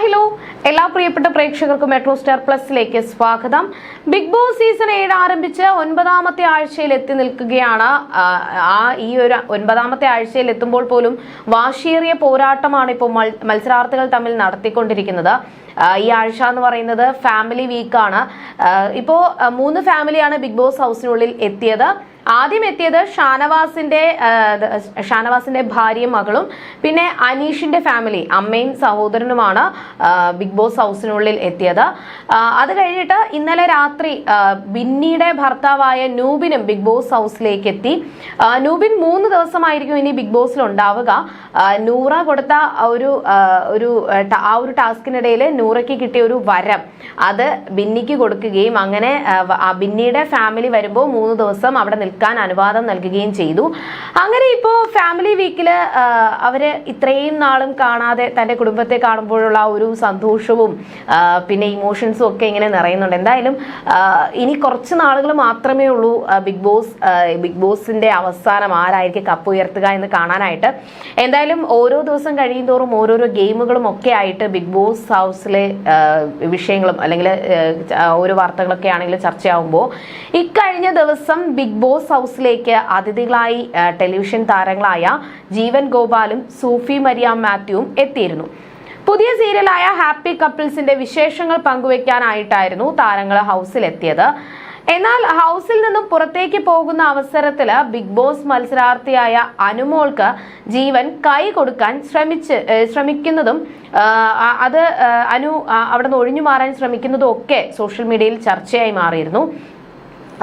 Hello. എല്ലാ പ്രിയപ്പെട്ട പ്രേക്ഷകർക്കും മെട്രോ സ്റ്റാർ പ്ലസിലേക്ക് സ്വാഗതം. ബിഗ് ബോസ് സീസൺ ഏഴ് ആരംഭിച്ച് ഒൻപതാമത്തെ ആഴ്ചയിൽ എത്തി നിൽക്കുകയാണ്. ആ ഈ ഒരു ഒൻപതാമത്തെ ആഴ്ചയിൽ എത്തുമ്പോൾ പോലും വാശിയേറിയ പോരാട്ടമാണ് ഇപ്പോൾ മത്സരാർത്ഥികൾ തമ്മിൽ നടത്തിക്കൊണ്ടിരിക്കുന്നത്. ഈ ആഴ്ച എന്ന് പറയുന്നത് ഫാമിലി വീക്കാണ്. ഇപ്പോൾ മൂന്ന് ഫാമിലിയാണ് ബിഗ് ബോസ് ഹൗസിനുള്ളിൽ എത്തിയത്. ആദ്യം എത്തിയത് ഷാനവാസിന്റെ ഷാനവാസിന്റെ ഭാര്യയും മകളും പിന്നെ അനീഷിന്റെ ഫാമിലി അമ്മയും സഹോദരനുമാണ് ബിഗ് ബോസ് ഹൗസിനുള്ളിൽ എത്തിയത്. അത് കഴിഞ്ഞിട്ട് ഇന്നലെ രാത്രി ബിന്നിയുടെ ഭർത്താവായ നൂബിനും ബിഗ് ബോസ് ഹൗസിലേക്ക് എത്തി. നൂബിൻ മൂന്ന് ദിവസമായിരിക്കും ഇനി ബിഗ് ബോസിൽ ഉണ്ടാവുക. നൂറ കൊടുത്ത ഒരു ഒരു ആ, ഒരു ടാസ്കിനിടയിൽ നൂറയ്ക്ക് കിട്ടിയ ഒരു വരം അത് ബിന്നിക്ക് കൊടുക്കുകയും അങ്ങനെ ബിന്നിയുടെ ഫാമിലി വരുമ്പോൾ മൂന്ന് ദിവസം അവിടെ നിൽക്കാൻ അനുവാദം നൽകുകയും ചെയ്തു. അങ്ങനെ ഇപ്പോൾ ഫാമിലി വീക്കിൽ അവർ ഇത്രയും നാളും കാണാതെ തന്റെ കുടുംബത്തെ കാണുമ്പോഴുള്ള ഒരു സന്തോഷവും പിന്നെ ഇമോഷൻസും ഒക്കെ ഇങ്ങനെ നിറയുന്നുണ്ട്. എന്തായാലും ഇനി കുറച്ച് നാളുകൾ മാത്രമേ ഉള്ളൂ ബിഗ് ബോസ് ബിഗ് ബോസിന്റെ അവസാനം ആരായിരിക്കും കപ്പ് ഉയർത്തുക എന്ന് കാണാനായിട്ട്. എന്തായാലും ഓരോ ദിവസം കഴിയും തോറും ഓരോരോ ഗെയിമുകളും ഒക്കെ ആയിട്ട് ബിഗ് ബോസ് ഹൗസിലെ വിഷയങ്ങളും അല്ലെങ്കിൽ ഓരോ വാർത്തകളൊക്കെ ആണെങ്കിലും ചർച്ചയാവുമ്പോൾ ഇക്കഴിഞ്ഞ ദിവസം ബിഗ് ബോസ് ഹൗസിലേക്ക് അതിഥികളായി ടെലിവിഷൻ താരങ്ങളായ ജീവൻ ഗോപാലും സൂഫി മരിയാം മാത്യുവും എത്തിയിരുന്നു. പുതിയ സീരിയലായ ഹാപ്പി കപ്പിൾസിന്റെ വിശേഷങ്ങൾ പങ്കുവെക്കാനായിട്ടായിരുന്നു താരങ്ങൾ ഹൗസിലെത്തിയത് എന്നാൽ ഹൗസിൽ നിന്നും പുറത്തേക്ക് പോകുന്ന അവസരത്തിൽ ബിഗ് ബോസ് മത്സരാർത്ഥിയായ അനുമോൾക്ക് ജീവൻ കൈ കൊടുക്കാൻ ശ്രമിച്ച് ശ്രമിക്കുന്നതും അത് അനു അവിടെ നിന്ന് ഒഴിഞ്ഞു മാറാൻ ശ്രമിക്കുന്നതും ഒക്കെ സോഷ്യൽ മീഡിയയിൽ ചർച്ചയായി മാറിയിരുന്നു.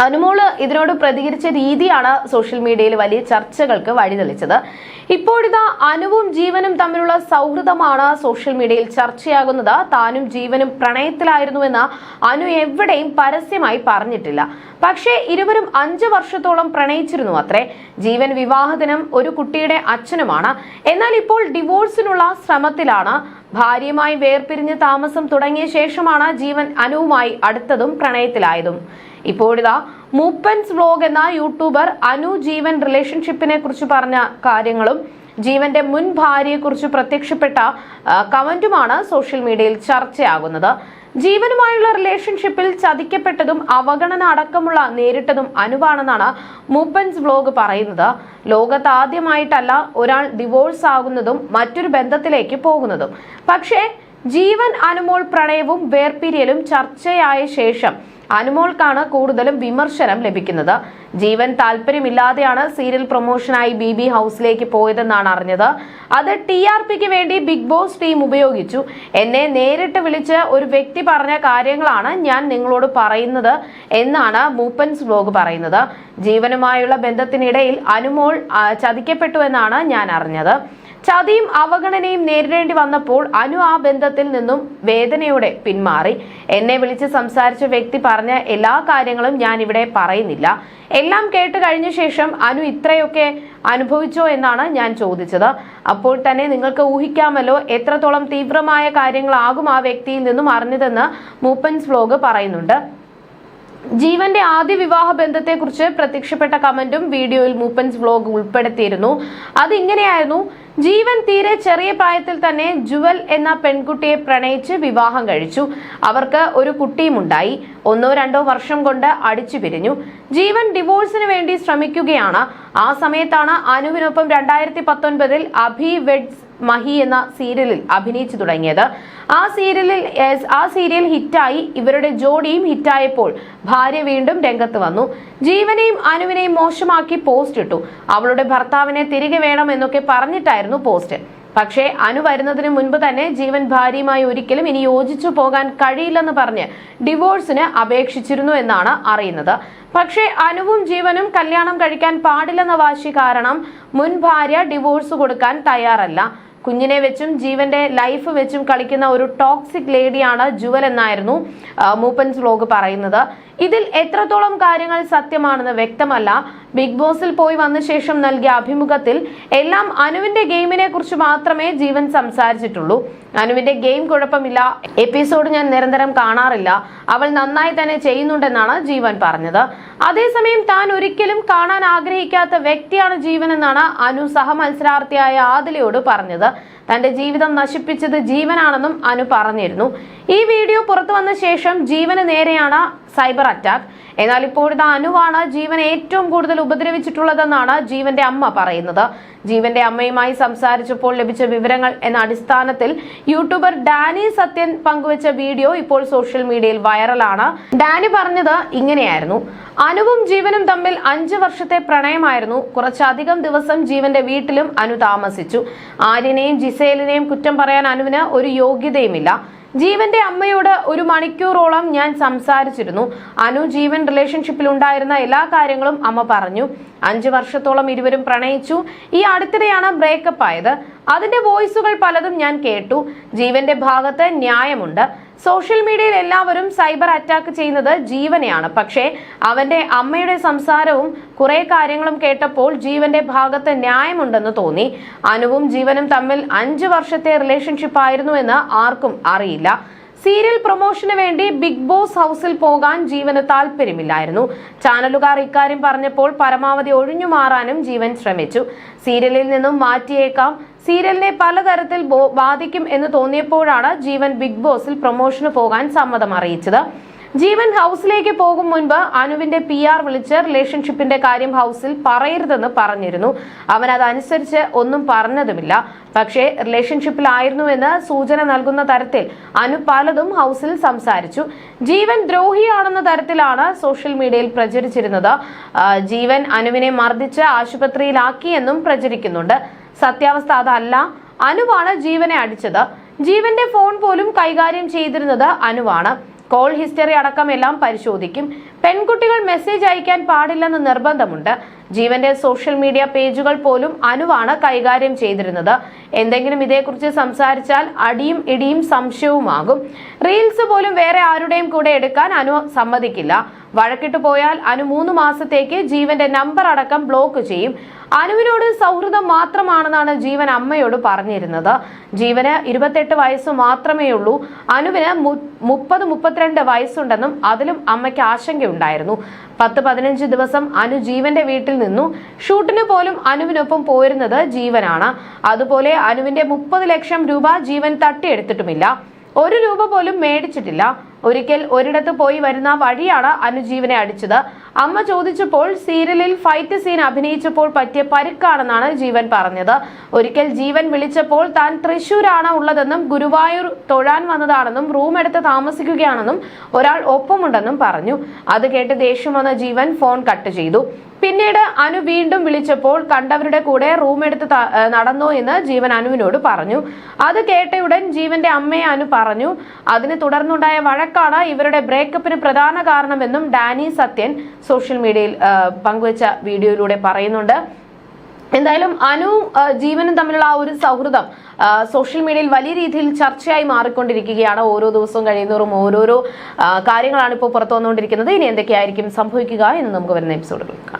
അനുമോൾ ഇതിനോട് പ്രതികരിച്ച രീതിയാണ് സോഷ്യൽ മീഡിയയിൽ വലിയ ചർച്ചകൾക്ക് വഴിതെളിച്ചത്. ഇപ്പോഴിതാ അനുവും ജീവനും തമ്മിലുള്ള സൗഹൃദമാണ് സോഷ്യൽ മീഡിയയിൽ ചർച്ചയാകുന്നത്. താനും ജീവനും പ്രണയത്തിലായിരുന്നുവെന്ന് അനു എവിടെയും പരസ്യമായി പറഞ്ഞിട്ടില്ല. പക്ഷേ ഇരുവരും അഞ്ചു വർഷത്തോളം പ്രണയിച്ചിരുന്നു അത്രേ. ജീവൻ വിവാഹദിനം ഒരു കുട്ടിയുടെ അച്ഛനുമാണ്. എന്നാൽ ഇപ്പോൾ ഡിവോഴ്സിനുള്ള ശ്രമത്തിലാണ്. ഭാര്യയുമായി വേർപിരിഞ്ഞ് താമസം തുടങ്ങിയ ശേഷമാണ് ജീവൻ അനുവുമായി അടുത്തതും പ്രണയത്തിലായതും. ഇപ്പോഴിതാ മൂപ്പൻസ് വ്ലോഗ് എന്ന യൂട്യൂബർ അനു ജീവൻ റിലേഷൻഷിപ്പിനെ കുറിച്ച് പറഞ്ഞ കാര്യങ്ങളും ജീവന്റെ മുൻ ഭാര്യയെക്കുറിച്ച് പ്രത്യക്ഷപ്പെട്ട കമന്റുമാണ് സോഷ്യൽ മീഡിയയിൽ ചർച്ചയാകുന്നത്. ജീവനുമായുള്ള റിലേഷൻഷിപ്പിൽ ചതിക്കപ്പെട്ടതും അവഗണന അടക്കമുള്ള നേരിട്ടതും അനുവാണെന്നാണ് മൂപ്പൻസ് വ്ലോഗ് പറയുന്നത്. ലോകത്ത് ആദ്യമായിട്ടല്ല ഒരാൾ ഡിവോഴ്സ് ആകുന്നതും മറ്റൊരു ബന്ധത്തിലേക്ക് പോകുന്നതും. പക്ഷേ ജീവൻ അനുമോൾ പ്രണയവും വേർപിരിയലും ചർച്ചയായ ശേഷം അനുമോൾക്കാണ് കൂടുതലും വിമർശനം ലഭിക്കുന്നത്. ജീവൻ താല്പര്യമില്ലാതെയാണ് സീരിയൽ പ്രൊമോഷനായി ബി ബി ഹൗസിലേക്ക് പോയതെന്നാണ് അറിഞ്ഞത്. അത് ടി ആർ പിക്ക് വേണ്ടി ബിഗ് ബോസ് ടീം ഉപയോഗിച്ചു. എന്നെ നേരിട്ട് വിളിച്ച് ഒരു വ്യക്തി പറഞ്ഞ കാര്യങ്ങളാണ് ഞാൻ നിങ്ങളോട് പറയുന്നത് എന്നാണ് മൂപ്പൻസ് ബ്ലോഗ് പറയുന്നത്. ജീവനുമായുള്ള ബന്ധത്തിനിടയിൽ അനുമോൾ ചതിക്കപ്പെട്ടു എന്നാണ് ഞാൻ അറിഞ്ഞത്. ചതിയും അവഗണനയും നേരിടേണ്ടി വന്നപ്പോൾ അനു ആ ബന്ധത്തിൽ നിന്നും വേദനയോടെ പിന്മാറി. എന്നെ വിളിച്ച് സംസാരിച്ച വ്യക്തി പറഞ്ഞ എല്ലാ കാര്യങ്ങളും ഞാൻ ഇവിടെ പറയുന്നില്ല. എല്ലാം കേട്ട് കഴിഞ്ഞ ശേഷം അനു ഇത്രയൊക്കെ അനുഭവിച്ചോ എന്നാണ് ഞാൻ ചോദിച്ചത്. അപ്പോൾ തന്നെ നിങ്ങൾക്ക് ഊഹിക്കാമല്ലോ എത്രത്തോളം തീവ്രമായ കാര്യങ്ങളാകും ആ വ്യക്തിയിൽ നിന്നും അറിഞ്ഞതെന്ന് മൂപ്പൻസ് വ്ലോഗ് പറയുന്നുണ്ട്. ജീവന്റെ ആദ്യ വിവാഹ ബന്ധത്തെക്കുറിച്ച് പ്രത്യക്ഷപ്പെട്ട കമന്റും വീഡിയോയിൽ മൂപ്പൻസ് വ്ലോഗ് ഉൾപ്പെടുത്തിയിരുന്നു. അതിങ്ങനെയായിരുന്നു ജീവൻ തീരെ ചെറിയ പ്രായത്തിൽ തന്നെ ജുവൽ എന്ന പെൺകുട്ടിയെ പ്രണയിച്ച് വിവാഹം കഴിച്ചു. അവർക്ക് ഒരു കുട്ടിയുമുണ്ടായി. ഒന്നോ രണ്ടോ വർഷം കൊണ്ട് അടിച്ചു പിരിഞ്ഞു. ജീവൻ ഡിവോഴ്സിന് വേണ്ടി ശ്രമിക്കുകയാണ്. ആ സമയത്താണ് അനുവിനൊപ്പം രണ്ടായിരത്തി പത്തൊൻപതിൽ അഭി വെഡ്സ് മഹി എന്ന സീരിയലിൽ അഭിനയിച്ചു തുടങ്ങിയത്. ആ സീരിയലിൽ ആ സീരിയൽ ഹിറ്റായി ഇവരുടെ ജോഡിയും ഹിറ്റായപ്പോൾ ഭാര്യ വീണ്ടും രംഗത്ത് വന്നു. ജീവനെയും അനുവിനെയും മോശമാക്കി പോസ്റ്റ് ഇട്ടു. അവളുടെ ഭർത്താവിനെ തിരികെ വേണം എന്നൊക്കെ പറഞ്ഞിട്ടായിരുന്നു പോസ്റ്റ്. പക്ഷേ അനു വരുന്നതിന് മുൻപ് തന്നെ ജീവൻ ഭാര്യയുമായി ഒരിക്കലും ഇനി യോജിച്ചു പോകാൻ കഴിയില്ലെന്ന് പറഞ്ഞ് ഡിവോഴ്സിന് അപേക്ഷിച്ചിരുന്നു എന്നാണ് അറിയുന്നത്. പക്ഷേ അനുവും ജീവനും കല്യാണം കഴിക്കാൻ പാടില്ലെന്ന വാശി കാരണം മുൻ ഭാര്യ ഡിവോഴ്സ് കൊടുക്കാൻ തയ്യാറല്ല. കുഞ്ഞിനെ വെച്ചും ജീവന്റെ ലൈഫ് വെച്ചും കളിക്കുന്ന ഒരു ടോക്സിക് ലേഡിയാണ് ജുവൽ എന്നായിരുന്നു മൂപ്പൻസ് വ്ലോഗ് പറയുന്നത്. ഇതിൽ എത്രത്തോളം കാര്യങ്ങൾ സത്യമാണെന്ന് വ്യക്തമല്ല. ബിഗ് ബോസിൽ പോയി വന്ന ശേഷം നൽകിയ അഭിമുഖത്തിൽ എല്ലാം അനുവിന്റെ ഗെയിമിനെ കുറിച്ച് മാത്രമേ ജീവൻ സംസാരിച്ചിട്ടുള്ളൂ. അനുവിന്റെ ഗെയിം കുഴപ്പമില്ല. എപ്പിസോഡ് ഞാൻ നിരന്തരം കാണാറില്ല. അവൾ നന്നായി തന്നെ ചെയ്യുന്നുണ്ടെന്നാണ് ജീവൻ പറഞ്ഞത്. അതേസമയം താൻ ഒരിക്കലും കാണാൻ ആഗ്രഹിക്കാത്ത വ്യക്തിയാണ് ജീവൻ എന്നാണ് അനു സഹമത്സരാർത്ഥിയായ ആദിലയോട് പറഞ്ഞത്. തന്റെ ജീവിതം നശിപ്പിച്ചത് ജീവനാണെന്നും അനു പറഞ്ഞിരുന്നു. ഈ വീഡിയോ പുറത്തു വന്ന ശേഷം ജീവന് നേരെയാണ് സൈബർ അറ്റാക്ക്. എന്നാൽ ഇപ്പോഴത്തെ അനുവാണ് ജീവൻ ഏറ്റവും കൂടുതൽ ഉപദ്രവിച്ചിട്ടുള്ളതെന്നാണ് ജീവന്റെ അമ്മ പറയുന്നത്. ജീവന്റെ അമ്മയുമായി സംസാരിച്ചപ്പോൾ ലഭിച്ച വിവരങ്ങൾ എന്ന അടിസ്ഥാനത്തിൽ യൂട്യൂബർ ഡാനി സത്യൻ പങ്കുവച്ച വീഡിയോ ഇപ്പോൾ സോഷ്യൽ മീഡിയയിൽ വൈറലാണ്. ഡാനി പറഞ്ഞത് ഇങ്ങനെയായിരുന്നു. അനുവും ജീവനും തമ്മിൽ അഞ്ചു വർഷത്തെ പ്രണയമായിരുന്നു. കുറച്ചധികം ദിവസം ജീവന്റെ വീട്ടിലും അനു താമസിച്ചു. ആര്യനെയും ജിസേലിനെയും കുറ്റം പറയാൻ അനുവിന് ഒരു യോഗ്യതയുമില്ല. ജീവന്റെ അമ്മയോട് ഒരു മണിക്കൂറോളം ഞാൻ സംസാരിച്ചിരുന്നു. അനു ജീവൻ റിലേഷൻഷിപ്പിൽ ഉണ്ടായിരുന്ന എല്ലാ കാര്യങ്ങളും അമ്മ പറഞ്ഞു. അഞ്ചു വർഷത്തോളം ഇരുവരും പ്രണയിച്ചു. ഈ അടുത്തിടെയാണ് ബ്രേക്കപ്പ് ആയത്. അതിന്റെ വോയിസുകൾ പലതും ഞാൻ കേട്ടു. ജീവന്റെ ഭാഗത്ത് ന്യായമുണ്ട്. സോഷ്യൽ മീഡിയയിൽ എല്ലാവരും സൈബർ അറ്റാക്ക് ചെയ്യുന്നത് ജീവനെയാണ്. പക്ഷേ അവന്റെ അമ്മയുടെ സംസാരവും കുറെ കാര്യങ്ങളും കേട്ടപ്പോൾ ജീവന്റെ ഭാഗത്ത് ന്യായമുണ്ടെന്ന് തോന്നി. അനുവും ജീവനും തമ്മിൽ അഞ്ചു വർഷത്തെ റിലേഷൻഷിപ്പ് ആയിരുന്നു എന്ന് ആർക്കും അറിയില്ല. സീരിയൽ പ്രൊമോഷന് വേണ്ടി ബിഗ് ബോസ് ഹൗസിൽ പോകാൻ ജീവന് താല്പര്യമില്ലായിരുന്നു ചാനലുകാർ ഇക്കാര്യം പറഞ്ഞപ്പോൾ പരമാവധി ഒഴിഞ്ഞു മാറാനും ജീവൻ ശ്രമിച്ചു. സീരിയലിൽ നിന്നും മാറ്റിയേക്കാം. സീരിയലിനെ പലതരത്തിൽ ബാധിക്കും എന്ന് തോന്നിയപ്പോഴാണ് ജീവൻ ബിഗ് ബോസിൽ പ്രൊമോഷന് പോകാൻ സമ്മതം അറിയിച്ചത്. ജീവൻ ഹൗസിലേക്ക് പോകും മുൻപ് അനുവിന്റെ പി ആർ വിളിച്ച് റിലേഷൻഷിപ്പിന്റെ കാര്യം ഹൗസിൽ പറയരുതെന്ന് പറഞ്ഞിരുന്നു. അവൻ അതനുസരിച്ച് ഒന്നും പറഞ്ഞതുമില്ല. പക്ഷേ റിലേഷൻഷിപ്പിലായിരുന്നു റിലേഷൻഷിപ്പിലായിരുന്നുവെന്ന് സൂചന നൽകുന്ന തരത്തിൽ അനു പലതും ഹൗസിൽ സംസാരിച്ചു. ജീവൻ ദ്രോഹിയാണെന്ന തരത്തിലാണ് സോഷ്യൽ മീഡിയയിൽ പ്രചരിച്ചിരുന്നത്. ജീവൻ അനുവിനെ മർദ്ദിച്ച് ആശുപത്രിയിലാക്കിയെന്നും പ്രചരിക്കുന്നുണ്ട്. സത്യാവസ്ഥ അതല്ല. അനുവാണ് ജീവനെ അടിച്ചത്. ജീവന്റെ ഫോൺ പോലും കൈകാര്യം ചെയ്തിരുന്നത് അനുവാണ്. കോൾ ഹിസ്റ്ററി അടക്കം എല്ലാം പരിശോധിക്കും. പെൺകുട്ടികൾ മെസ്സേജ് അയക്കാൻ പാടില്ലെന്ന് നിർബന്ധമുണ്ട്. ജീവന്റെ സോഷ്യൽ മീഡിയ പേജുകൾ പോലും അനുവാണ് കൈകാര്യം ചെയ്തിരുന്നത്. എന്തെങ്കിലും ഇതേക്കുറിച്ച് സംസാരിച്ചാൽ അടിയും ഇടിയും സംശയവുമാകും. റീൽസ് പോലും വേറെ ആരുടെയും കൂടെ എടുക്കാൻ അനു സമ്മതിക്കില്ല. വഴക്കിട്ട് പോയാൽ അനു മൂന്ന് മാസത്തേക്ക് ജീവന്റെ നമ്പർ അടക്കം ബ്ലോക്ക് ചെയ്യും. അനുവിനോട് സൗഹൃദം മാത്രമാണെന്നാണ് ജീവൻ അമ്മയോട് പറഞ്ഞിരുന്നത്. ജീവന് ഇരുപത്തെട്ട് വയസ്സ് മാത്രമേ ഉള്ളൂ അനുവിന് മുപ്പത് മുപ്പത്തിരണ്ട് വയസ്സുണ്ടെന്നും അതിലും അമ്മയ്ക്ക് ആശങ്കയുണ്ടായിരുന്നു. പത്ത് പതിനഞ്ച് ദിവസം അനു ജീവന്റെ വീട്ടിൽ നിന്നു. ഷൂട്ടിന് പോലും അനുവിനൊപ്പം പോയിരുന്നത് ജീവനാണ്. അതുപോലെ അനുവിന്റെ മുപ്പത് ലക്ഷം രൂപ ജീവൻ തട്ടിയെടുത്തിട്ടുമില്ല. ഒരു രൂപ പോലും മേടിച്ചിട്ടില്ല. ഒരിക്കൽ ഒരിടത്ത് പോയി വരുന്ന വഴിയാണ് അനുജീവനെ അടിച്ചത്. അമ്മ ചോദിച്ചപ്പോൾ സീരിയലിൽ ഫൈറ്റ് സീൻ അഭിനയിച്ചപ്പോൾ പറ്റിയ പരുക്കാണെന്നാണ് ജീവൻ പറഞ്ഞത്. ഒരിക്കൽ ജീവൻ വിളിച്ചപ്പോൾ താൻ തൃശൂരാണ് ഉള്ളതെന്നും ഗുരുവായൂർ തൊഴാൻ വന്നതാണെന്നും റൂം എടുത്ത് താമസിക്കുകയാണെന്നും ഒരാൾ ഒപ്പമുണ്ടെന്നും പറഞ്ഞു. അത് കേട്ട് ദേഷ്യം വന്ന ജീവൻ ഫോൺ കട്ട് ചെയ്തു. പിന്നീട് അനു വീണ്ടും വിളിച്ചപ്പോൾ കണ്ടവരുടെ കൂടെ റൂമെടുത്ത് നടന്നോ എന്ന് ജീവൻ അനുവിനോട് പറഞ്ഞു. അത് കേട്ടയുടൻ ജീവന്റെ അമ്മയെ അനു പറഞ്ഞു. അതിനെ തുടർന്നുണ്ടായ വഴക്കാണ് ഇവരുടെ ബ്രേക്കപ്പിന് പ്രധാന കാരണമെന്നും ഡാനി സത്യൻ സോഷ്യൽ മീഡിയയിൽ പങ്കുവച്ച വീഡിയോയിലൂടെ പറയുന്നുണ്ട്. എന്തായാലും അനു ജീവനും തമ്മിലുള്ള ആ ഒരു സൗഹൃദം സോഷ്യൽ മീഡിയയിൽ വലിയ രീതിയിൽ ചർച്ചയായി മാറിക്കൊണ്ടിരിക്കുകയാണ്. ഓരോ ദിവസവും കഴിയുന്നവരും ഓരോരോ കാര്യങ്ങളാണ് ഇപ്പോൾ പുറത്തു വന്നുകൊണ്ടിരിക്കുന്നത്. ഇനി എന്തൊക്കെയായിരിക്കും സംഭവിക്കുക എന്ന് നമുക്ക് വരുന്ന എപ്പിസോഡുകൾ